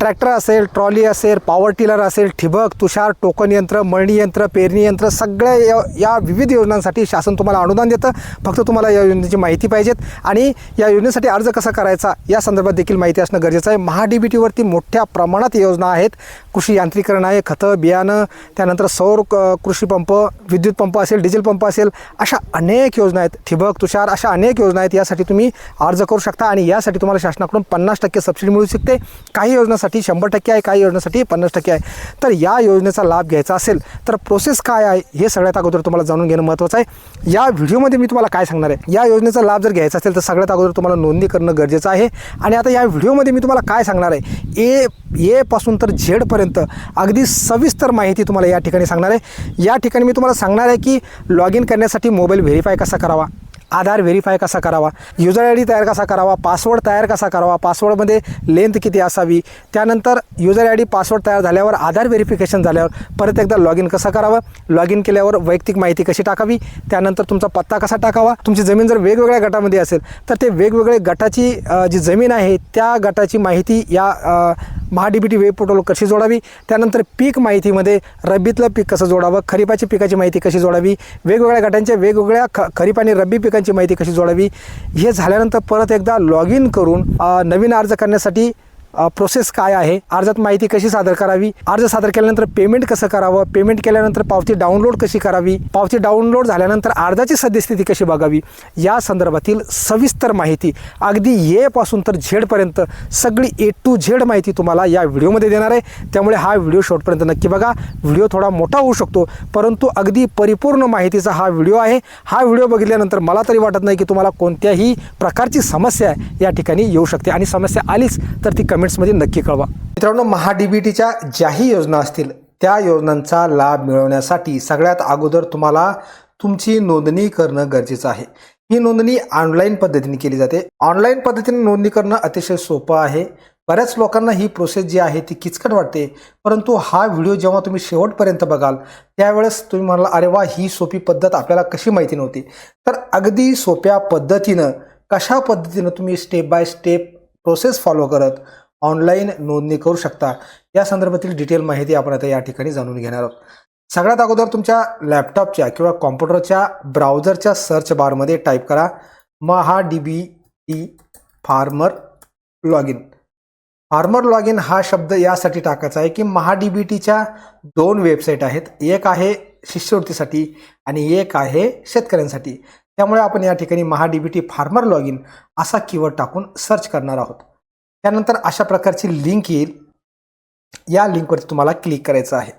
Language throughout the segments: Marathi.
ट्रॅक्टर असेल ट्रॉली असेल पॉवर टिलर असेल ठिबक तुषार टोकन यंत्र मळणी यंत्र पेरणी यंत्र सगळ्या या या विविध योजनांसाठी शासन तुम्हाला अनुदान देतं. फक्त तुम्हाला या योजनेची माहिती पाहिजेत. आणि या योजनेसाठी अर्ज कसा करायचा या संदर्भात देखील माहिती असणं गरजेचं आहे. महा डी बी टीवरती मोठ्या प्रमाणात योजना आहेत. कृषी यांत्रिकरण आहे खतं बियाणं त्यानंतर सौर क- कृषी पंप विद्युत पंप असेल डिझेल पंप असेल अशा अनेक योजना आहेत. ठिबक तुषार अशा अनेक योजना आहेत. यासाठी तुम्ही अर्ज करू शकता आणि यासाठी तुम्हाला शासनाकडून पन्नास टक्के सबसिडी मिळू शकते. काही योजनासाठी शंभर टक्के आहे काही योजनेसाठी पन्नास टक्के आहे. तर या योजनेचा लाभ घ्यायचा असेल तर प्रोसेस काय आहे हे सगळ्यात अगोदर तुम्हाला जाणून घेणं महत्त्वाचं आहे. या व्हिडिओमध्ये मी तुम्हाला काय सांगणार आहे? या योजनेचा लाभ जर घ्यायचा असेल तर सगळ्यात अगोदर तुम्हाला नोंदणी करणं गरजेचं आहे. आणि आता या व्हिडिओमध्ये मी तुम्हाला काय सांगणार आहे? ए ए पासून तर झेडपर्यंत अगदी सविस्तर माहिती तुम्हाला या ठिकाणी सांगणार आहे. या ठिकाणी मी तुम्हाला सांगणार आहे की लॉग इन करण्यासाठी मोबाईल व्हेरीफाय कसा करावा? आधार व्हेरीफाय कसा करावा? युजर आय डी तयार कसा करावा? पासवर्ड तयार कसा करावा? पासवर्डमध्ये लेंथ किती असावी? त्यानंतर युजर आय डी पासवर्ड तयार झाल्यावर आधार व्हेरिफिकेशन झाल्यावर परत एकदा लॉग इन कसं करावं? लॉग इन केल्यावर वैयक्तिक माहिती कशी टाकावी? त्यानंतर तुमचा पत्ता कसा टाकावा? तुमची जमीन जर वेगवेगळ्या गटामध्ये असेल तर ते वेगवेगळे गटाची जी जमीन आहे त्या गटाची माहिती या महाडीबीटी वेब पोर्टल कशी जोडावी? त्यानंतर पीक माहितीमध्ये रब्बीतलं पीक कसं जोडावं? खरीपाची पिकाची माहिती कशी जोडावी? वेगवेगळ्या गटांच्या वेगवेगळ्या ख खरीप आणि रब्बी पिकांची माहिती कशी जोडावी? हे झाल्यानंतर परत एकदा लॉग इन करून नवीन अर्ज करण्यासाठी प्रोसेस काय आहे? अर्जात माहिती कशी सादर करावी? अर्ज सादर केल्यानंतर पेमेंट कसं करावं? पेमेंट केल्यानंतर पावती डाउनलोड कशी करावी? पावती डाउनलोड झाल्यानंतर अर्जाची सद्यस्थिती कशी बघावी? या संदर्भातील सविस्तर माहिती अगदी ए तर झेडपर्यंत सगळी ए टू झेड माहिती तुम्हाला या व्हिडिओमध्ये देणार आहे. त्यामुळे हा व्हिडिओ शेवटपर्यंत नक्की बघा. व्हिडिओ थोडा मोठा होऊ शकतो परंतु अगदी परिपूर्ण माहितीचा हा व्हिडिओ आहे. हा व्हिडिओ बघितल्यानंतर मला तरी वाटत नाही की तुम्हाला कोणत्याही प्रकारची समस्या या ठिकाणी येऊ शकते. आणि समस्या आलीच तर ती कमेंट्समध्ये नक्की कळवा. मित्रांनो महा डी बी टीच्या ज्याही योजना असतील त्या योजनांचा लाभ मिळवण्यासाठी सगळ्यात अगोदर तुम्हाला तुमची नोंदणी करणं गरजेचं आहे. ही नोंदणी ऑनलाईन पद्धतीने केली जाते. ऑनलाईन पद्धतीने नोंदणी करणं अतिशय सोपं आहे. बऱ्याच लोकांना ही प्रोसेस जी आहे ती किचकट वाटते. परंतु हा व्हिडिओ जेव्हा तुम्ही शेवटपर्यंत बघाल त्यावेळेस तुम्ही म्हणाल अरे वा ही सोपी पद्धत आपल्याला कशी माहिती नव्हती? तर अगदी सोप्या पद्धतीनं कशा पद्धतीनं तुम्ही step by step process follow करत ऑनलाईन नोंदणी करू शकता. या संदर्भातील डिटेल माहिती आपण आता या ठिकाणी जाणून घेणार आहोत. सगळ्यात अगोदर तुमच्या लॅपटॉपच्या किंवा कॉम्प्युटरच्या ब्राउझरच्या सर्च बारमध्ये टाईप करा Maha D B T farmer log in farmer log in हा शब्द यासाठी टाकायचा आहे की महा डी बी टीच्या दोन वेबसाईट आहेत. एक आहे शिष्यवृत्तीसाठी आणि एक आहे शेतकऱ्यांसाठी. त्यामुळे आपण या ठिकाणी Maha D B T farmer log in असा कीवर्ड टाकून सर्च करणार आहोत. त्यानंतर अशा प्रकारची लिंक येईल. या लिंकवरती तुम्हाला क्लिक करायचं आहे.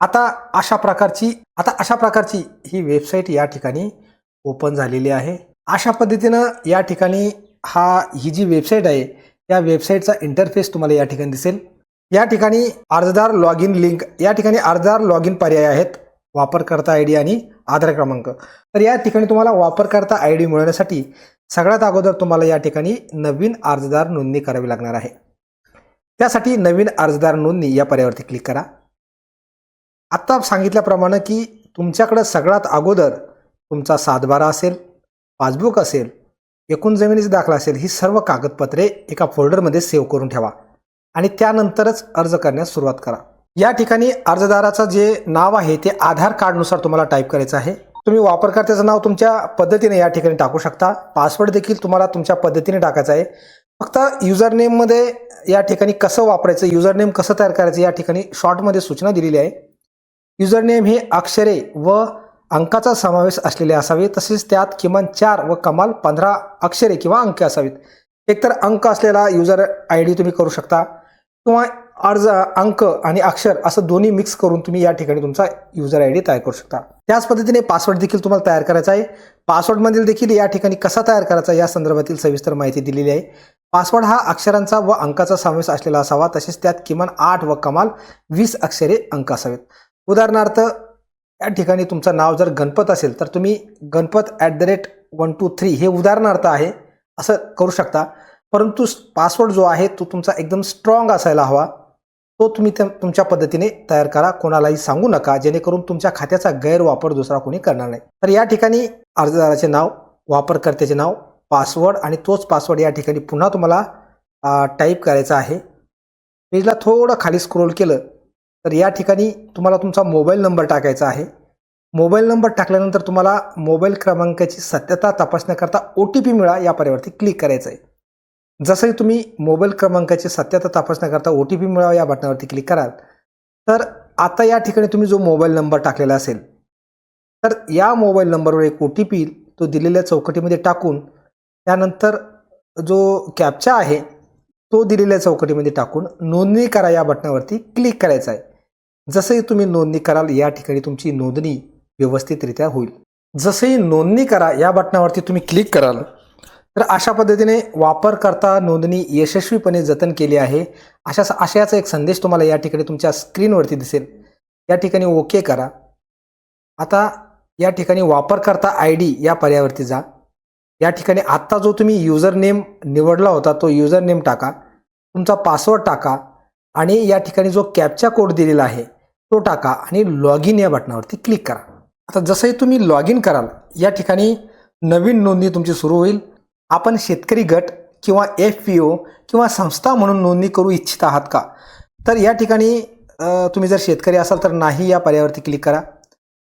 आता अशा प्रकारची आता अशा प्रकारची ही वेबसाईट या ठिकाणी ओपन झालेली आहे. अशा पद्धतीनं या ठिकाणी हा ही जी वेबसाईट आहे या वेबसाईटचा इंटरफेस तुम्हाला या ठिकाणी दिसेल. या ठिकाणी अर्जदार लॉग इन लिंक या ठिकाणी अर्जदार लॉग इन पर्याय आहेत. वापरकर्ता आय डी आणि आधार क्रमांक. तर या ठिकाणी तुम्हाला वापरकर्ता आय डी मिळवण्यासाठी सगळ्यात अगोदर तुम्हाला या ठिकाणी नवीन अर्जदार नोंदणी करावी लागणार आहे. त्यासाठी नवीन अर्जदार नोंदणी या पर्यायावरती क्लिक करा. आत्ता सांगितल्याप्रमाणे की तुमच्याकडं सगळ्यात अगोदर तुमचा सातबारा असेल पासबुक असेल एकूण जमिनीचा दाखला असेल ही सर्व कागदपत्रे एका फोल्डरमध्ये सेव्ह करून ठेवा आणि त्यानंतरच अर्ज करण्यास सुरुवात करा. या ठिकाणी अर्जदाराचं जे नाव आहे ते आधार कार्डनुसार तुम्हाला टाईप करायचं आहे. तुम्ही वापरकर्त्याचं नाव तुमच्या पद्धतीने या ठिकाणी टाकू शकता. पासवर्ड देखील तुम्हाला तुमच्या पद्धतीने टाकायचा आहे. फक्त युजर नेममध्ये या ठिकाणी कसं वापरायचं युजर नेम कसं तयार करायचं या ठिकाणी शॉर्टमध्ये सूचना दिलेली आहे. युजर नेम हे अक्षरे व अंकाचा समावेश असलेले असावे तसेच त्यात किमान चार व कमाल पंधरा अक्षरे किंवा अंक असावेत. एकतर अंक असलेला युजर आय डी तुम्ही करू शकता किंवा अर्ज अंक आणि अक्षर असं दोन्ही मिक्स करून तुम्ही या ठिकाणी तुमचा युजर आय डी तयार करू शकता. त्याच पद्धतीने पासवर्ड देखील तुम्हाला तयार करायचा आहे. पासवर्डमधील देखील या ठिकाणी कसा तयार करायचा या संदर्भातील सविस्तर माहिती दिलेली आहे. पासवर्ड हा अक्षरांचा व अंकाचा समावेश असलेला असावा. तसेच त्यात किमान आठ व कमाल वीस अक्षरे अंक असावेत. उदाहरणार्थ या ठिकाणी तुमचं नाव जर गणपत असेल तर तुम्ही Ganpat at the rate one two three हे उदाहरणार्थ आहे असं करू शकता. परंतु पासवर्ड जो आहे तो तुमचा एकदम स्ट्रॉंग असायला हवा. तो तुम्ही तुमच्या पद्धतीने तयार करा. कोणालाही सांगू नका. जेणेकरून तुमच्या खात्याचा गैरवापर दुसरा कोणी करणार नाही. तर या ठिकाणी अर्जदाराचे नाव वापरकर्त्याचे नाव पासवर्ड आणि तोच पासवर्ड या ठिकाणी पुन्हा तुम्हाला टाईप करायचा आहे. पेजला थोडं खाली स्क्रोल केलं तर या ठिकाणी तुम्हाला तुमचा मोबाईल नंबर टाकायचा आहे. मोबाईल नंबर टाकल्यानंतर तुम्हाला मोबाईल क्रमांकाची सत्यता तपासण्याकरता ओ टी पी मिळा या पर्यावरती क्लिक करायचं आहे जसंही तुम्ही मोबाईल क्रमांकाची सत्यता तपासण्याकरता ओ टी पी मिळावा या बटनावरती क्लिक कराल. तर आता या ठिकाणी तुम्ही जो मोबाईल नंबर टाकलेला असेल तर या मोबाईल नंबरवर एक ओ टी पी तो दिलेल्या चौकटीमध्ये टाकून त्यानंतर जो कॅप्चा आहे तो दिलेल्या चौकटीमध्ये टाकून नोंदणी करा या बटनावरती क्लिक करायचं आहे. जसंही तुम्ही नोंदणी कराल या ठिकाणी तुमची नोंदणी व्यवस्थितरित्या होईल. जसंही नोंदणी करा या बटनावरती तुम्ही क्लिक कराल तर अशा पद्धतीने वापरकर्ता नोंदणी यशस्वीपणे जतन केली आहे. अशा आशयाचा एक संदेश तुम्हाला या ठिकाणी तुमच्या स्क्रीनवरती दिसेल. या ठिकाणी ओके करा. आता या ठिकाणी वापरकर्ता आय डी या पर्यावरती जा. या ठिकाणी आत्ता जो तुम्ही युजर नेम निवडला होता तो युजर नेम टाका. तुमचा पासवर्ड टाका आणि या ठिकाणी जो कॅपचा कोड दिलेला आहे तो टाका आणि लॉग इन या बटनावरती क्लिक करा. आता जसंही तुम्ही लॉग इन कराल या ठिकाणी नवीन नोंदणी तुमची सुरू होईल. आपण शेतकरी गट किंवा एफ पी ओ किंवा संस्था म्हणून नोंदणी करू इच्छित आहात का? तर या ठिकाणी तुम्ही जर शेतकरी असाल तर नाही या पर्यावरती क्लिक करा.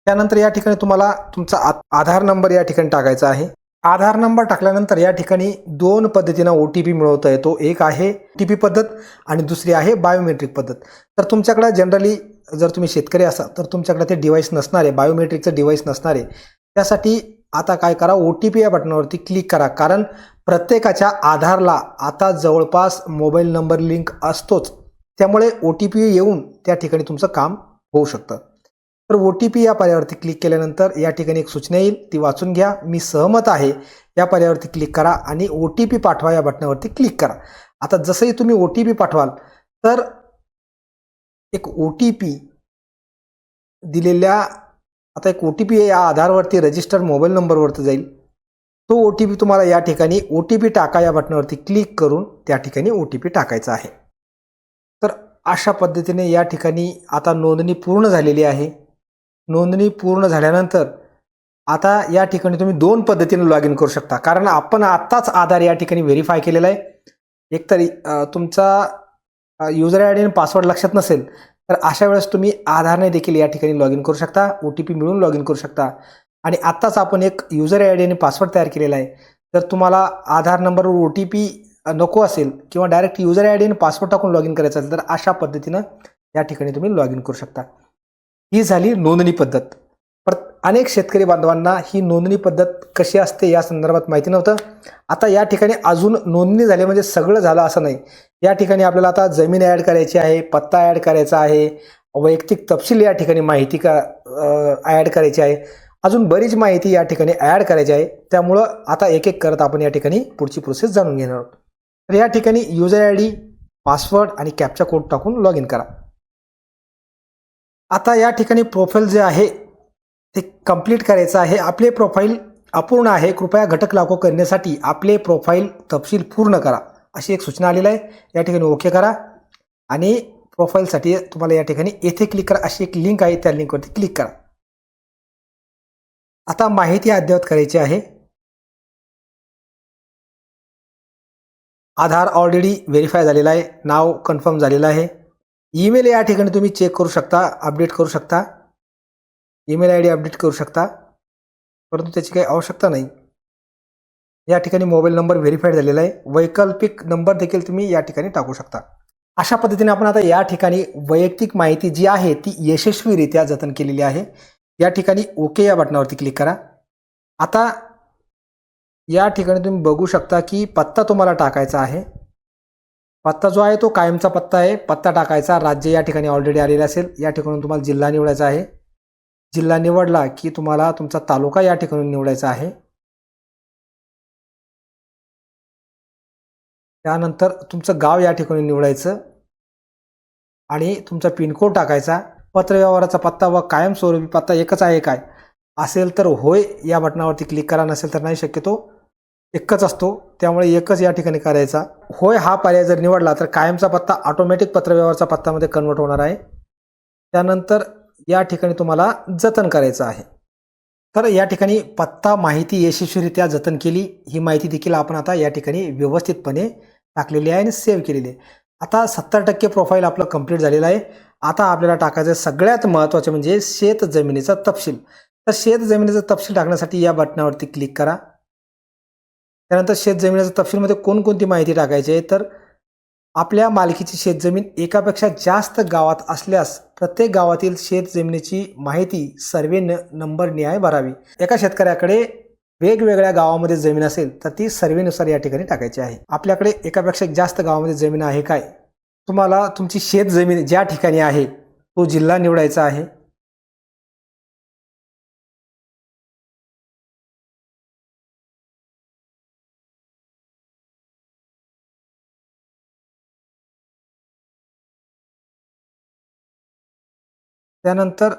त्यानंतर या ठिकाणी तुम्हाला तुमचा आ- आधार नंबर या ठिकाणी टाकायचा आहे. आधार नंबर टाकल्यानंतर या ठिकाणी दोन पद्धतीनं ओ टी पी मिळवता येतो. एक आहे टी पी पद्धत आणि दुसरी आहे बायोमेट्रिक पद्धत. तर तुमच्याकडे जनरली जर तुम्ही शेतकरी असाल तर तुमच्याकडे ते डिव्हाइस नसणारे बायोमेट्रिकचं डिव्हाइस नसणारे त्यासाठी आता काय करा ओ टी पी या बटनावरती क्लिक करा. कारण प्रत्येकाच्या आधारला आता जवळपास मोबाईल नंबर लिंक असतोच. त्यामुळे ओ टी पी येऊन त्या ठिकाणी तुमचं काम होऊ शकतं. तर ओ टी पी या पर्यावरती क्लिक केल्यानंतर या ठिकाणी एक सूचना येईल. ती वाचून घ्या. मी सहमत आहे. या पर्यावरती क्लिक करा आणि ओ टी पी पाठवा या बटनावरती क्लिक करा. आता जसंही तुम्ही ओ टी पी पाठवाल तर एक ओ टी पी दिलेल्या आता एक ओ टी पी या आधारवरती रजिस्टर मोबाईल नंबरवरती जाईल. तो ओ टी पी तुम्हाला या ठिकाणी ओ टी पी टाका या बटनावरती क्लिक करून त्या ठिकाणी ओ टी पी टाकायचा आहे. तर अशा पद्धतीने या ठिकाणी आता नोंदणी पूर्ण झालेली आहे. नोंदणी पूर्ण झाल्यानंतर आता या ठिकाणी तुम्ही दोन पद्धतीने लॉग इन करू शकता. कारण आपण आत्ताच आधार या ठिकाणी व्हेरीफाय केलेला आहे. एकतरी तुमचा युजर आय डी आणि पासवर्ड लक्षात नसेल तर अशा वेळेस तुम्ही आधारने देखील या ठिकाणी लॉग इन करू शकता ओ टी पी मिळून लॉग इन करू शकता. आणि आत्ताच आपण एक युजर आय डी आणि पासवर्ड तयार केलेला आहे. तर तुम्हाला आधार नंबरवर ओ टी पी नको असेल किंवा डायरेक्ट युजर आय डी आणि पासवर्ड टाकून लॉग इन करायचं असेल तर अशा पद्धतीनं या ठिकाणी तुम्ही लॉग इन करू शकता. ही झाली नोंदणी पद्धत. अनेक शेतकरी बांधवांना ही नोंदणी पद्धत कशी असते या संदर्भात माहिती नव्हतं. आता या ठिकाणी अजून नोंदणी झाली म्हणजे सगळं झालं असं नाही. या ठिकाणी आपल्याला आता जमीन ॲड करायची आहे पत्ता ॲड करायचा आहे वैयक्तिक तपशील या ठिकाणी माहिती का ॲड करायची आहे. अजून बरीच माहिती या ठिकाणी ॲड करायची आहे. त्यामुळं आता एक एक करत आपण या ठिकाणी पुढची प्रोसेस जाणून घेणार आहोत. तर या ठिकाणी युजर आय डी पासवर्ड आणि कॅपचा कोड टाकून लॉग इन करा. आता या ठिकाणी प्रोफाईल जे आहे ते कंप्लीट करायचं आहे. आपले प्रोफाईल अपूर्ण आहे. कृपया घटक लागू करण्यासाठी आपले प्रोफाईल तपशील पूर्ण करा. अशी एक सूचना आलेली आहे. या ठिकाणी ओके करा. आणि प्रोफाईलसाठी तुम्हाला या ठिकाणी येथे क्लिक करा. अशी एक लिंक आहे. त्या लिंकवरती क्लिक करा. आता माहिती अद्ययावत करायची आहे. आधार ऑलरेडी व्हेरीफाय झालेला आहे. नाव कन्फर्म झालेलं आहे. ईमेल या ठिकाणी तुम्ही चेक करू शकता. अपडेट करू शकता. ईमेल आय डी अपडेट करू शकता परंतु त्याची काही आवश्यकता नाही. या ठिकाणी मोबाईल नंबर व्हेरीफाईड झालेला आहे. वैकल्पिक नंबर देखील तुम्ही या ठिकाणी टाकू शकता. अशा पद्धतीने आपण आता या ठिकाणी वैयक्तिक माहिती जी आहे ती यशस्वीरित्या जतन केलेली आहे. या ठिकाणी ओके या बटनावरती क्लिक करा. आता या ठिकाणी तुम्ही बघू शकता की पत्ता तुम्हाला टाकायचा आहे. पत्ता जो आहे तो कायमचा पत्ता आहे. पत्ता टाकायचा राज्य या ठिकाणी ऑलरेडी आलेला असेल. या ठिकाणून तुम्हाला जिल्हा निवडायचा आहे. जिल्हा निवडला की तुम्हाला तुमचा तालुका या ठिकाणी निवडायचा आहे. त्यानंतर तुमचं गाव या ठिकाणी निवडायचं. आणि तुमचा पिनकोड टाकायचा. पत्रव्यवहाराचा पत्ता व कायमस्वरूपी पत्ता एकच आहे काय? असेल तर होय या बटनावरती क्लिक करा. नसेल तर नाही शक्यतो एकच असतो. त्यामुळे एकच या ठिकाणी करायचा. होय हा पर्याय जर निवडला तर कायमचा पत्ता ऑटोमॅटिक पत्रव्यवहारचा पत्तामध्ये कन्वर्ट होणार आहे. त्यानंतर या ठिकाणी तुम्हाला जतन करायचं आहे. तर या ठिकाणी पत्ता माहिती यशस्वीरित्या जतन केली ही माहिती देखील आपण आता या ठिकाणी व्यवस्थितपणे टाकलेली आहे आणि सेव्ह केलेली आहे. आता सत्तर टक्के प्रोफाईल आपलं कंप्लीट झालेलं आहे. आता आपल्याला टाकायचं सगळ्यात महत्त्वाचं म्हणजे शेत जमिनीचा तपशील. तर शेत जमिनीचा तपशील टाकण्यासाठी या बटनावरती क्लिक करा. त्यानंतर शेत जमिनीचा तपशीलमध्ये कोणकोणती माहिती टाकायची आहे? तर आपल्या मालकीची शेतजमीन एकापेक्षा जास्त गावात असल्यास प्रत्येक गावातील शेतजमिनीची माहिती सर्वे न नंबर न्याय भरावी. एका शेतकऱ्याकडे वेगवेगळ्या गावामध्ये जमीन असेल तर ती सर्वेनुसार या ठिकाणी टाकायची आहे. आपल्याकडे एकापेक्षा जास्त गावामध्ये जमीन आहे काय? तुम्हाला तुमची शेतजमीन ज्या ठिकाणी आहे तो जिल्हा निवडायचा आहे. त्यानंतर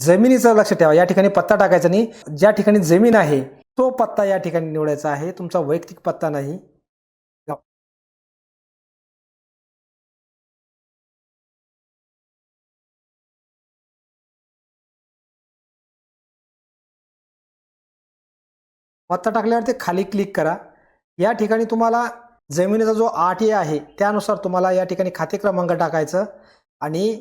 जमिनीचं लक्ष ठेवा. या ठिकाणी पत्ता टाकायचा नाही. ज्या ठिकाणी जमीन आहे तो पत्ता या ठिकाणी निवडायचा आहे. तुमचा वैयक्तिक पत्ता नाही. पत्ता टाकल्यावर ते खाली क्लिक करा. या ठिकाणी तुम्हाला जमिनीचा जो आठ ए आहे त्यानुसार तुम्हाला या ठिकाणी खाते क्रमांक टाकायचं. आणि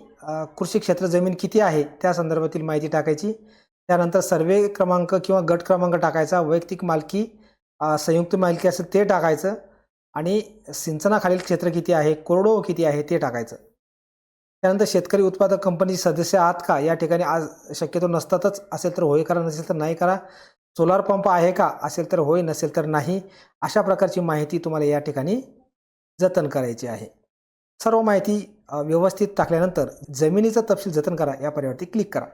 कृषी क्षेत्र जमीन किती आहे त्या संदर्भातील माहिती टाकायची. त्यानंतर सर्वे क्रमांक किंवा गट क्रमांक टाकायचा वैयक्तिक मालकी संयुक्त मालकी असेल ते टाकायचं आणि सिंचनाखालील क्षेत्र किती आहे कोरडो किती आहे ते टाकायचं. त्यानंतर शेतकरी उत्पादक कंपनीचे सदस्य आहात का या ठिकाणी आज शक्यतो नसतातच असेल तर होय करा नसेल तर नाही करा. सोलार पंप आहे का असेल तर होय नसेल तर नाही अशा प्रकारची माहिती तुम्हाला या ठिकाणी जतन करायची आहे. सर्व माहिती व्यवस्थित टाकल्यानंतर जमिनीचा तपशील जतन करा या पर्यावरती क्लिक करा.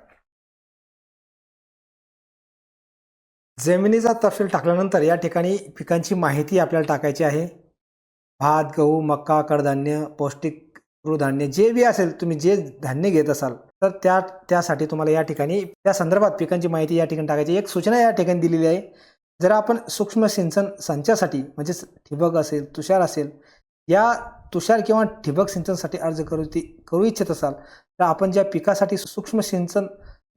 जमिनीचा तपशील टाकल्यानंतर या ठिकाणी पिकांची माहिती आपल्याला टाकायची आहे. भात गहू मका कडधान्य पौष्टिक तृधान्य जे बी असेल तुम्ही जे धान्य घेत असाल तर त्या त्यासाठी तुम्हाला या ठिकाणी त्या संदर्भात पिकांची माहिती या ठिकाणी टाकायची. एक सूचना या ठिकाणी दिलेली आहे. जर आपण सूक्ष्म सिंचन संचासाठी म्हणजेच ठिबक असेल तुषार असेल या तुषार किंवा ठिबक सिंचनसाठी अर्ज करू ती करू इच्छित असाल तर आपण ज्या पिकासाठी सूक्ष्म सिंचन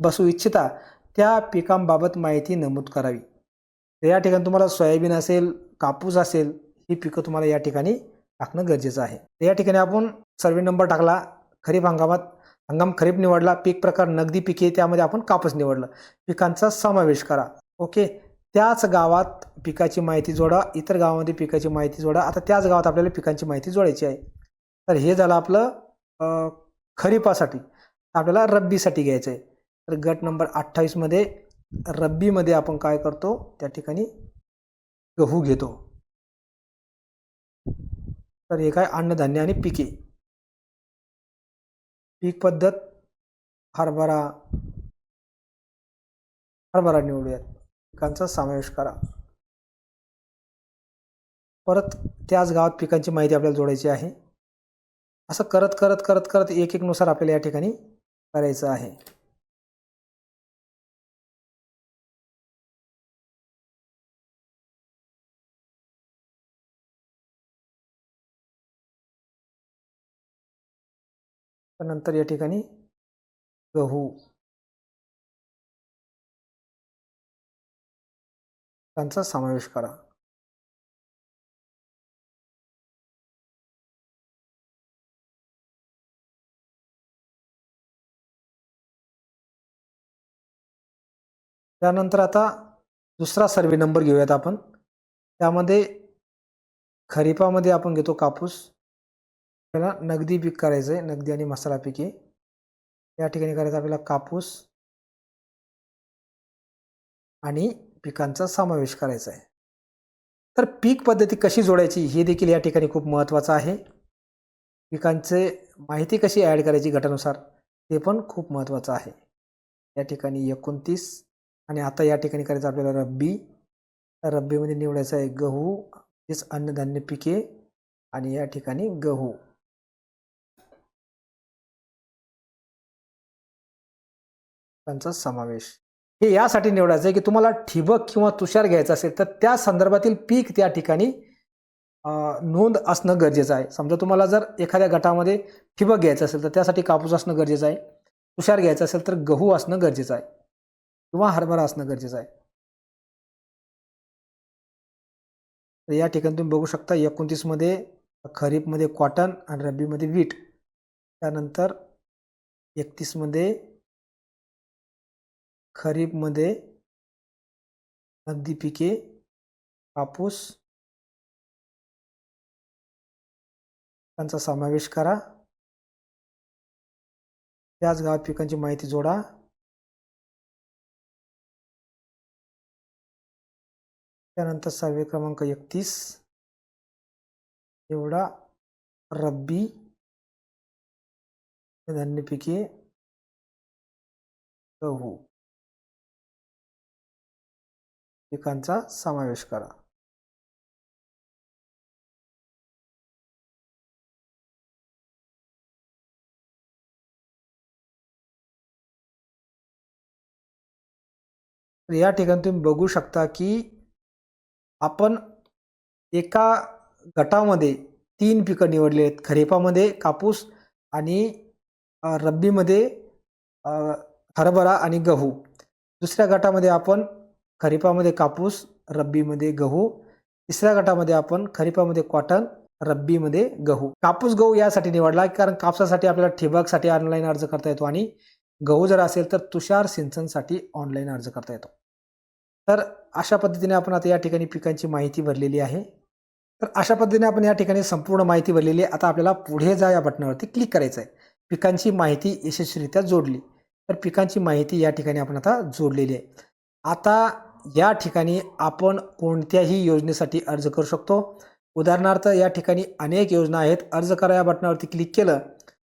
बसू इच्छिता त्या पिकांबाबत माहिती नमूद करावी. तर या ठिकाणी तुम्हाला सोयाबीन असेल कापूस असेल ही पिकं तुम्हाला या ठिकाणी टाकणं गरजेचं आहे. तर या ठिकाणी आपण सर्वे नंबर टाकला खरीप हंगामात हंगाम खरीप निवडला पीक प्रकार नगदी पिके त्यामध्ये आपण कापूस निवडलं. पिकांचा समावेश करा. ओके? त्याच गावात पिकाची माहिती जोडा इतर गावामध्ये पिकाची माहिती जोडा. आता त्याच गावात आपल्याला पिकांची माहिती जोडायची आहे. तर हे झालं आपलं खरीपासाठी. आपल्याला रब्बीसाठी घ्यायचं आहे. तर गट नंबर अठ्ठावीसमध्ये रब्बीमध्ये आपण काय करतो? त्या ठिकाणी गहू घेतो. तर हे काय अन्नधान्य आणि पिके. पीक पद्धत हरभरा हरभरा निवडूयात. पिकांचा समावेश करा. परत त्याच गावात पिकांची माहिती आपल्याला जोडायची आहे. असं करत करत करत करत एक एक नुसार आपल्याला या ठिकाणी करायचं आहे. नंतर या ठिकाणी गहू त्यांचा समावेश करा. त्यानंतर आता दुसरा सर्वे नंबर घेऊयात आपण. त्यामध्ये खरीपामध्ये आपण घेतो कापूस. त्याला नगदी पीक करायचं आहे नगदी आणि मसाला पिके या ठिकाणी करायचं आपल्याला कापूस आणि पिकांचा समावेश करायचा आहे. तर पीक पद्धती कशी जोडायची हे देखील या ठिकाणी खूप महत्त्वाचं आहे. पिकांचे माहिती कशी ॲड करायची गटानुसार ते पण खूप महत्त्वाचं आहे. या ठिकाणी एकोणतीस आणि आता या ठिकाणी करायचं आपल्याला रब्बी. रब्बीमध्ये निवडायचं आहे गहू तेच अन्नधान्य पिके आणि या ठिकाणी गहू. त्यांचा समावेश. हे यासाठी निवडायचं आहे की तुम्हाला ठिबक किंवा तुषार घ्यायचं असेल तर त्या संदर्भातील पीक त्या ठिकाणी नोंद असणं गरजेचं आहे. समजा तुम्हाला जर एखाद्या गटामध्ये ठिबक घ्यायचं असेल तर त्यासाठी कापूस असणं गरजेचं आहे. तुषार घ्यायचं असेल तर गहू असणं गरजेचं आहे. किंवा हरभरा असणं गरजेचं आहे. तर या ठिकाणी तुम्ही बघू शकता एकोणतीसमध्ये खरीपमध्ये कॉटन आणि रब्बीमध्ये वीट. त्यानंतर एकतीसमध्ये खरीपमध्ये नगदी पिके कापूस त्यांचा समावेश करा. त्याच गावात पिकांची माहिती जोडा. त्यानंतर सर्वे क्रमांक एकतीस. एवढा रब्बी धान्य पिके गहू. पिकांचा समावेश करा. या ठिकाणी तुम्ही बघू शकता की आपण एका गटामध्ये तीन पिकं निवडली आहेत. खरीपामध्ये कापूस आणि रब्बीमध्ये हरभरा आणि गहू. दुसऱ्या गटामध्ये आपण खरीपामध्ये कापूस रब्बीमध्ये गहू. तिसऱ्या गटामध्ये आपण खरीपामध्ये कॉटन रब्बीमध्ये गहू. कापूस गहू यासाठी निवडला कारण कापसासाठी आपल्याला ठिबकसाठी ऑनलाईन अर्ज करता येतो आणि गहू जर असेल तर तुषार सिंचनसाठी ऑनलाईन अर्ज करता येतो. तर अशा पद्धतीने आपण आता या ठिकाणी पिकांची माहिती भरलेली आहे. तर अशा पद्धतीने आपण या ठिकाणी संपूर्ण माहिती भरलेली आहे. आता आपल्याला पुढे जा या बटनावरती क्लिक करायचं आहे पिकांची माहिती यशस्वीरित्या जोडली. तर पिकांची माहिती या ठिकाणी आपण आता जोडलेली आहे. आता या ठिकाणी आपण कोणत्याही योजनेसाठी अर्ज करू शकतो. उदाहरणार्थ या ठिकाणी अनेक योजना आहेत. अर्ज करा या बटनावरती क्लिक केलं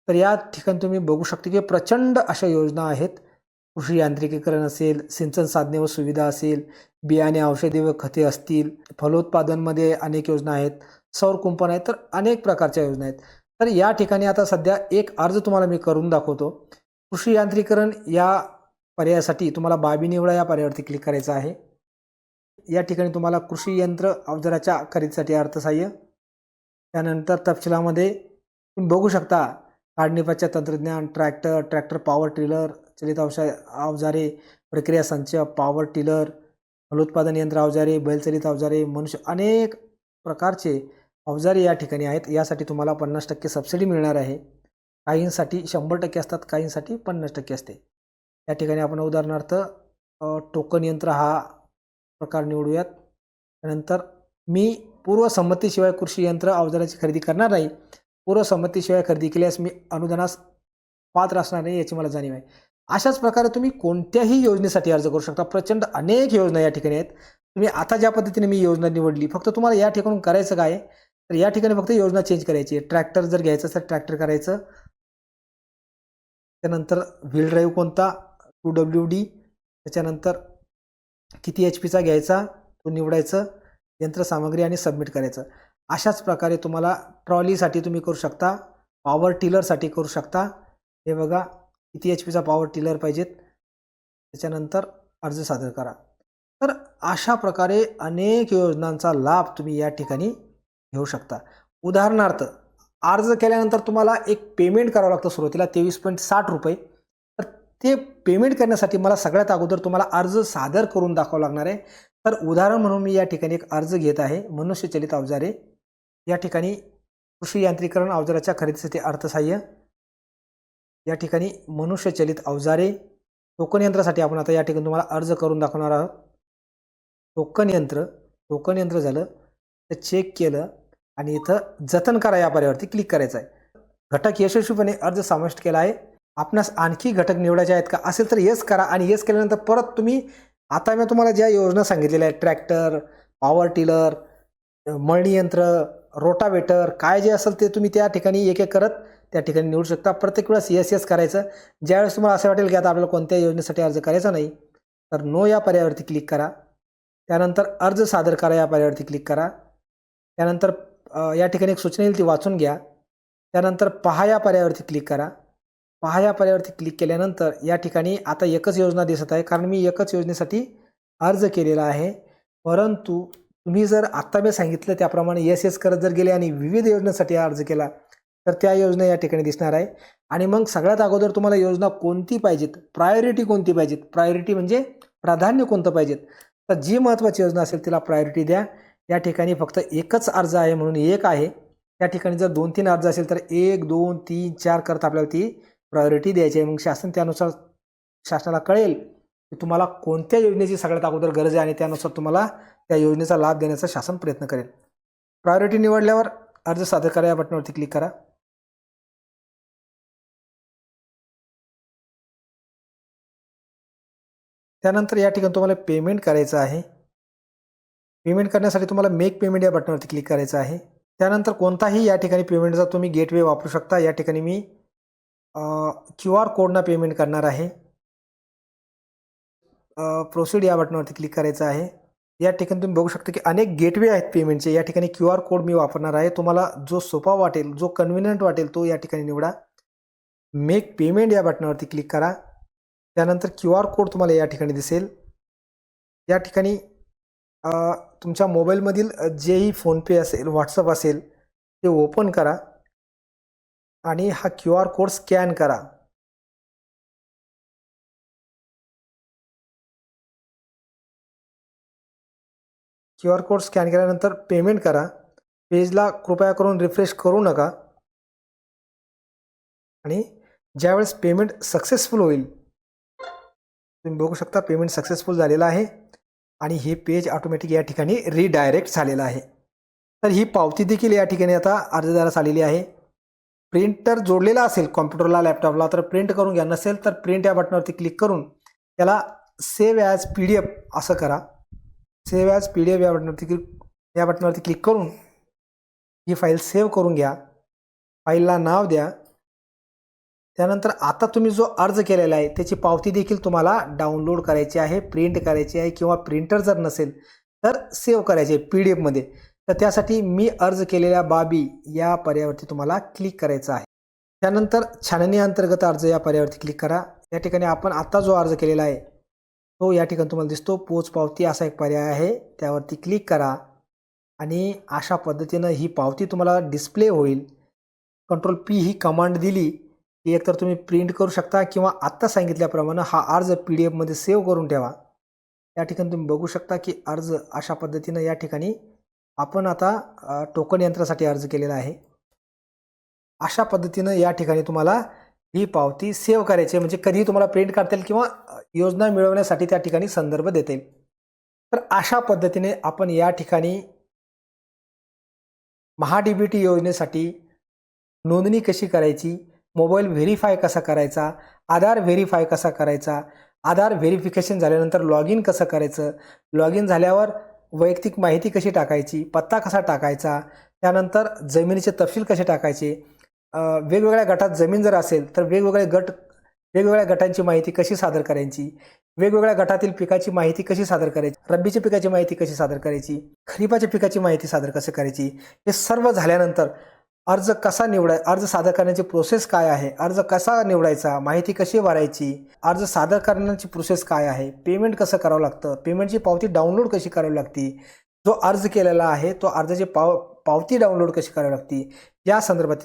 तर या ठिकाणी तुम्ही बघू शकता की प्रचंड अशा योजना आहेत. कृषी यांत्रिकीकरण असेल सिंचन साधने व सुविधा असेल बियाणे औषधी व खते असतील फलोत्पादनमध्ये अनेक योजना आहेत सौर कुंपण आहेत तर अनेक प्रकारच्या योजना आहेत. तर या ठिकाणी आता सध्या एक अर्ज तुम्हाला मी करून दाखवतो. कृषी यांत्रिकरण या पर्यायासाठी तुम्हाला बाबी निवडा या पर्यायावरती क्लिक करायचं आहे. या ठिकाणी तुम्हाला कृषी यंत्र अवजाराच्या खरेदीसाठी अर्थसहाय्य. त्यानंतर तपशिलामध्ये तुम्ही बघू शकता काढणीपाच्या तंत्रज्ञान ट्रॅक्टर ट्रॅक्टर पॉवर टिलर चलित अवशा अवजारे प्रक्रिया संच पॉवर टिलर फलोत्पादन यंत्र अवजारे बैलचलित अवजारे मनुष्य अनेक प्रकारचे अवजारे या ठिकाणी आहेत. यासाठी तुम्हाला पन्नास टक्के सबसिडी मिळणार आहे. काहींसाठी शंभर टक्के असतात काहींसाठी पन्नास टक्के असते. या ठिकाणी आपण उदाहरणार्थ टोकन यंत्र हा प्रकार निवडूयात. त्यानंतर मी पूर्वसंमतीशिवाय कृषी यंत्र अवजाराची खरेदी करणार नाही. पूर्वसंमतीशिवाय खरेदी केल्यास मी अनुदानास पात्र असणार नाही याची मला जाणीव आहे. अशाच प्रकारे तुम्ही कोणत्याही योजनेसाठी अर्ज करू शकता. प्रचंड अनेक योजना या ठिकाणी आहेत. तुम्ही आता ज्या पद्धतीने मी योजना निवडली फक्त तुम्हाला या ठिकाणून करायचं काय तर या ठिकाणी फक्त योजना चेंज करायची आहे. ट्रॅक्टर जर घ्यायचं असेल ट्रॅक्टर करायचं. त्यानंतर व्हील ड्राईव्ह कोणता? टू डब्ल्यू डी त्याच्यानंतर किती एच पीचा घ्यायचा तो निवडायचं यंत्रसामग्री आणि सबमिट करायचं. अशाच प्रकारे तुम्हाला ट्रॉलीसाठी तुम्ही करू शकता पॉवर टिलरसाठी करू शकता. हे बघा किती एच पीचा पॉवर टिलर पाहिजेत. त्याच्यानंतर अर्ज सादर करा. तर अशा प्रकारे अनेक योजनांचा लाभ तुम्ही या ठिकाणी घेऊ शकता. उदाहरणार्थ अर्ज केल्यानंतर तुम्हाला एक पेमेंट करावं लागतं सुरुवातीला तेवीस पॉईंट साठ रुपये. ते पेमेंट करण्यासाठी मला सगळ्यात अगोदर तुम्हाला अर्ज सादर करून दाखवावं लागणार आहे. तर उदाहरण म्हणून मी या ठिकाणी एक अर्ज घेत आहे. मनुष्यचलित अवजारे. या ठिकाणी कृषी यांत्रिकरण अवजाराच्या खरेदीसाठी अर्थसहाय्य. या ठिकाणी मनुष्यचलित अवजारे. टोकन यंत्रासाठी आपण आता या ठिकाणी तुम्हाला अर्ज करून दाखवणार आहोत. टोकन यंत्र. टोकन यंत्र झालं. तर चेक केलं आणि इथं जतन करा या पर्यावरती. क्लिक करायचं आहे. घटक यशस्वीपणे अर्ज समाविष्ट केला आहे. आपणास आणखी घटक निवडायचे आहेत का? असेल तर येस करा आणि येस केल्यानंतर परत तुम्ही आता मी तुम्हाला ज्या योजना सांगितलेल्या आहेत ट्रॅक्टर पॉवर टिलर मळणी यंत्र रोटावेटर काय जे असेल ते तुम्ही त्या ठिकाणी एक एक करत त्या ठिकाणी निवडू शकता. प्रत्येक वेळेस येस येस करायचं. ज्यावेळेस तुम्हाला असं वाटेल की आता आपल्याला कोणत्या योजनेसाठी अर्ज करायचा नाही तर नो या पर्यायावरती क्लिक करा. त्यानंतर अर्ज सादर करा या पर्यायावरती क्लिक करा. त्यानंतर या ठिकाणी एक सूचना येईल ती वाचून घ्या. त्यानंतर पहा या पर्यायावरती क्लिक करा. पहा या पर्यायावरती क्लिक केल्यानंतर या ठिकाणी आता एकच योजना दिसत आहे. कारण मी एकच योजनेसाठी अर्ज केलेला आहे. परंतु तुम्ही जर आत्ता मी सांगितलं त्याप्रमाणे एस एस करत जर गेले आणि विविध योजनेसाठी अर्ज केला तर त्या योजना या ठिकाणी दिसणार आहे. आणि मग सगळ्यात अगोदर तुम्हाला योजना कोणती पाहिजेत? प्रायोरिटी कोणती पाहिजेत? प्रायोरिटी म्हणजे प्राधान्य कोणतं पाहिजेत? तर जी महत्त्वाची योजना असेल तिला प्रायोरिटी द्या. या ठिकाणी फक्त एकच अर्ज आहे म्हणून एक आहे. त्या ठिकाणी जर दोन तीन अर्ज असेल तर एक दोन तीन चार करत आपल्याला ती प्रायोरिटी द्यायची आहे. मग शासन त्यानुसार शासनाला कळेल की तुम्हाला कोणत्या योजनेची सगळ्यात अगोदर गरज आहे आणि त्यानुसार तुम्हाला त्या योजनेचा लाभ देण्याचा शासन प्रयत्न करेल. प्रायोरिटी निवडल्यावर अर्ज सादर करा. या बटनावरती क्लिक करा. त्यानंतर या ठिकाणी तुम्हाला पेमेंट करायचं आहे. पेमेंट करण्यासाठी तुम्हाला मेक पेमेंट या बटनावरती क्लिक करायचं आहे. त्यानंतर कोणताही या ठिकाणी पेमेंटचा तुम्ही गेटवे वापरू शकता. या ठिकाणी मी क्यू आर कोडनं पेमेंट करणार आहे. प्रोसीड या बटनावरती क्लिक करायचं आहे. या ठिकाणी तुम्ही बघू शकता की अनेक गेटवे आहेत पेमेंटचे या ठिकाणी क्यू आर कोड मी वापरणार आहे. तुम्हाला जो सोपा वाटेल जो कन्व्हिनियंट वाटेल तो या ठिकाणी निवडा. मेक पेमेंट या बटनावरती क्लिक करा. त्यानंतर क्यू आर कोड तुम्हाला या ठिकाणी दिसेल. या ठिकाणी तुमच्या मोबाईलमधील जेही फोनपे असेल व्हॉट्सअप असेल ते ओपन करा. आणि हा क्यू आर कोड स्कॅन करा. क्यू आर कोड स्कॅन केल्यानंतर पेमेंट करा. पेजला कृपया करून रिफ्रेश करू नका. आणि ज्यावेळेस पेमेंट सक्सेसफुल होईल तुम्ही बघू शकता पेमेंट सक्सेसफुल झालेलं आहे आणि हे पेज ऑटोमॅटिक या ठिकाणी रिडायरेक्ट झालेलं आहे. तर ही पावती देखील या ठिकाणी आता अर्जदारास आलेली आहे. प्रिंटर जोडलेला असेल कॉम्प्युटरला लॅपटॉपला तर प्रिंट करून घ्या. नसेल तर प्रिंट या बटनावरती क्लिक करून त्याला save as P D F असं करा. Save as P D F या बटनावरती क्लिक या बटनावरती क्लिक करून ही फाईल सेव्ह करून घ्या. फाईलला नाव द्या. त्यानंतर आता तुम्ही जो अर्ज केलेला आहे त्याची पावती देखील तुम्हाला डाउनलोड करायची आहे प्रिंट करायची आहे किंवा प्रिंटर जर नसेल तर सेव्ह करायची आहे पी डी एफमध्ये तर त्यासाठी मी अर्ज केलेल्या बाबी या पर्यायावरती तुम्हाला क्लिक करायचं आहे. त्यानंतर छाननी अंतर्गत अर्ज या पर्यायावरती क्लिक करा. या ठिकाणी आपण आत्ता जो अर्ज केलेला आहे तो या ठिकाणी तुम्हाला दिसतो. पोच पावती असा एक पर्याय आहे. त्यावरती क्लिक करा आणि अशा पद्धतीनं ही पावती तुम्हाला डिस्प्ले होईल. कंट्रोल पी ही कमांड दिली की एकतर तुम्ही प्रिंट करू शकता किंवा आत्ता सांगितल्याप्रमाणे हा अर्ज पी डी एफमध्ये सेव्ह करून ठेवा. या ठिकाणी तुम्ही बघू शकता की अर्ज अशा पद्धतीनं या ठिकाणी आपण आता टोकन यंत्रासाठी अर्ज केलेला आहे. अशा पद्धतीनं या ठिकाणी तुम्हाला ही पावती सेव्ह करायची आहे. म्हणजे कधीही तुम्हाला प्रिंट करता येईल किंवा योजना मिळवण्यासाठी त्या ठिकाणी संदर्भ देता येईल. तर अशा पद्धतीने आपण या ठिकाणी महा टी योजनेसाठी नोंदणी कशी करायची? मोबाईल व्हेरीफाय कसा करायचा? आधार व्हेरीफाय कसा करायचा? आधार व्हेरिफिकेशन झाल्यानंतर लॉग इन कसं करायचं? लॉग इन झाल्यावर वैयक्तिक माहिती कशी टाकायची पत्ता कसा टाकायचा त्यानंतर जमिनीचे तपशील कसे टाकायचे वेगवेगळ्या गटात जमीन जर असेल तर वेगवेगळे गट वेगवेगळ्या गटांची माहिती कशी सादर करायची वेगवेगळ्या गटातील पिकाची माहिती कशी सादर करायची रब्बीच्या पिकाची माहिती कशी सादर करायची खरीपाच्या पिकाची माहिती सादर कसं करायची हे सर्व झाल्यानंतर अर्ज कसा निवडाय अर्ज सादर करण्याची प्रोसेस काय आहे? अर्ज कसा निवडायचा? माहिती कशी भरायची? अर्ज सादर करण्याची प्रोसेस काय आहे? पेमेंट कसं करावं लागतं? पेमेंटची पावती डाउनलोड कशी करावी लागते? जो अर्ज केलेला आहे तो अर्जाची पाव पावती डाउनलोड कशी करावी लागते? या संदर्भात